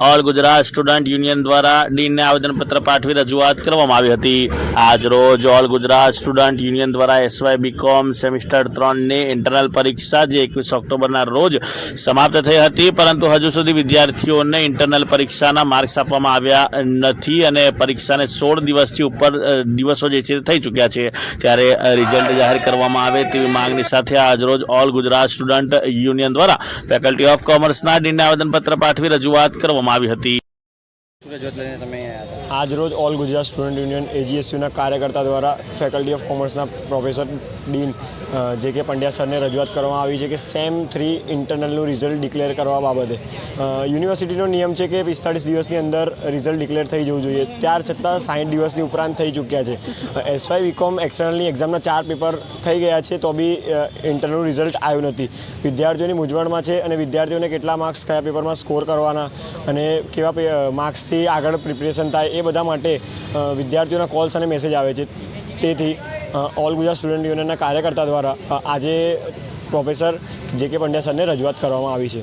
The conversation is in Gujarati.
ઓલ ગુજરાત સ્ટુડન્ટ યુનિયન દ્વારા ડીનને આવેદનપત્ર પાઠવી રજૂઆત કરવામાં આવી હતી. આજ રોજ ઓલ ગુજરાત સ્ટુડન્ટ યુનિયન દ્વારા એસવાય બીકોમ સેમિસ્ટર ત્રણની ઇન્ટરનલ પરીક્ષા જે એકવીસ ઓક્ટોબરના રોજ સમાપ્ત થઈ હતી, પરંતુ હજુ સુધી વિદ્યાર્થીઓને ઇન્ટરનલ પરીક્ષાના માર્ક્સ આપવામાં આવ્યા નથી અને પરીક્ષાને સોળ દિવસથી ઉપર દિવસો જે છે થઈ ચૂક્યા છે. ત્યારે રિઝલ્ટ જાહેર કરવામાં આવે તેવી માંગણી સાથે આજરોજ ઓલ ગુજરાત સ્ટુડન્ટ યુનિયન દ્વારા ફેકલ્ટી ઓફ કોમર્સના ડીનને આવેદનપત્ર પાઠવી રજૂઆત કરવામાં આવી હતી. આજરોજ ઓલ ગુજરાત સ્ટુડન્ટ યુનિયન એજીએસયુના કાર્યકર્તા દ્વારા faculty of કોમર્સના professor dean J K Pandya સરને રજૂઆત કરવામાં આવી છે કે સેમ થ્રી ઇન્ટરનલનું રિઝલ્ટ ડિક્લેર કરવા બાબતે. યુનિવર્સિટીનો નિયમ છે કે પિસ્તાળીસ દિવસની અંદર રિઝલ્ટ ડિક્લેર થઈ જવું જોઈએ. ત્યાર છતાં સાઠ દિવસની ઉપરાંત થઈ ચૂક્યા છે. એસવાય બીકોમ એક્સટર્નલની એક્ઝામના ચાર પેપર થઈ ગયા છે, તો બી ઇન્ટરનલનું રિઝલ્ટ આવ્યું નથી. વિદ્યાર્થીઓની મૂંઝવણમાં છે અને વિદ્યાર્થીઓને કેટલા માર્ક્સ કયા પેપરમાં સ્કોર કરવાના અને કેવા પે- માર્ક્સથી આગળ પ્રિપેરેશન થાય એ બધા માટે વિદ્યાર્થીઓના કોલ્સ અને મેસેજ આવે છે. તેથી ઓલ ગુજરાત સ્ટુડન્ટ યુનિયનના કાર્યકર્તા દ્વારા આજે પ્રોફેસર જે કે પંડ્યા સરને રજૂઆત કરવામાં આવી છે.